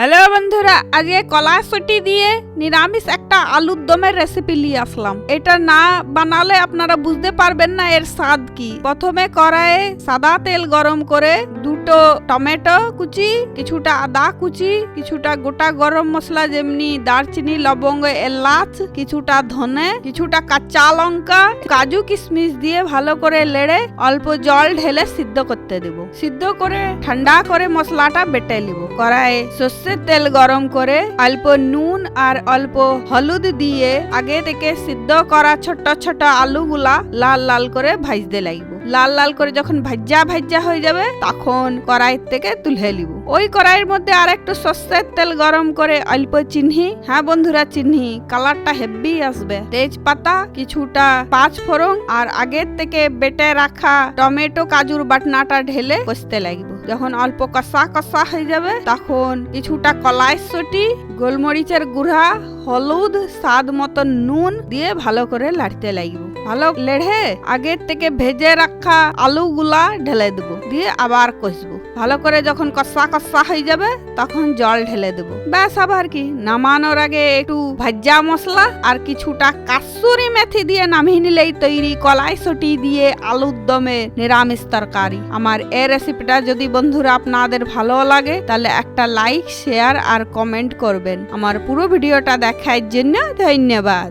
Hello বন্ধুরা, আজকে কলাসটি দিয়ে নিরামিষ একটা আলুর দমের রেসিপি নিয়ে আসলাম। এটা না বানালে আপনারা বুঝতে পারবেন না এর স্বাদ কি। প্রথমে কড়াইয়ে সাদা তেল গরম করে দুটো টমেটো কুচি, কিছুটা আদা কুচি, কিছুটা গোটা গরম মশলা, যেমনি দারচিনি, লবঙ্গ, এলাচ, কিছুটা ধনে, কিছুটা কাঁচা লঙ্কা, কাজু কিশমিশ দিয়ে ভালো করে লেড়ে অল্প জল ঢেলে সিদ্ধ করতে দেব। সিদ্ধ করে ঠান্ডা করে মশলাটা বেটে নিব। কড়াইয়ে সর্ষের তেল গরম করে অল্প নুন আর অল্প হলুদ দিয়ে আগে থেকে সিদ্ধ করা ছোট ছোট আলুগুলা লাল লাল করে ভাজতে লাগবে। লাল লাল করে যখন ভাজ্যা ভাজ্যা হয়ে যাবে, তখন কড়াই থেকে তুলে নিব। ওই কড়াইয়ের মধ্যে আর একটু সর্ষের তেল গরম করে অল্প চিহ্নি হ্যাঁ বন্ধুরা চিহ্নি কালারটা হেভি আসবে। তেজপাতা, কিছুটা পাঁচ ফোড়ন আর আগের থেকে বেটে রাখা টমেটো, কাজুর বাটনাটা ঢেলে কষতে লাগবে। যখন অল্প কষা কষা হয়ে যাবে, তখন কিছুটা কলাইশটি গোলমরিচের গুঁড়া, হলুদ, স্বাদ মতো নুন দিয়ে ভালো করে লাড়তে লাগবে। ভালো লেড়ে আগের থেকে ভেজে রাখা আলুগুলা ঢেলে দেবো, দিয়ে আবার কষবো। ভালো করে যখন কষা কষা হয়ে যাবে, তখন জল ঢেলে দেবো। ব্যাস আবার কি, নামানোর আগে একটু ভাজা মশলা আর কিছুটা কাসুরি মেথি দিয়ে নামিয়ে নিলেই তৈরি কলাই সটি দিয়ে আলুর দমে নিরামিষ তরকারি। আমার এই রেসিপিটা যদি বন্ধুরা আপনাদের ভালো লাগে, তাহলে একটা লাইক, শেয়ার আর কমেন্ট করবেন। আমার পুরো ভিডিওটা দেখার জন্য ধন্যবাদ।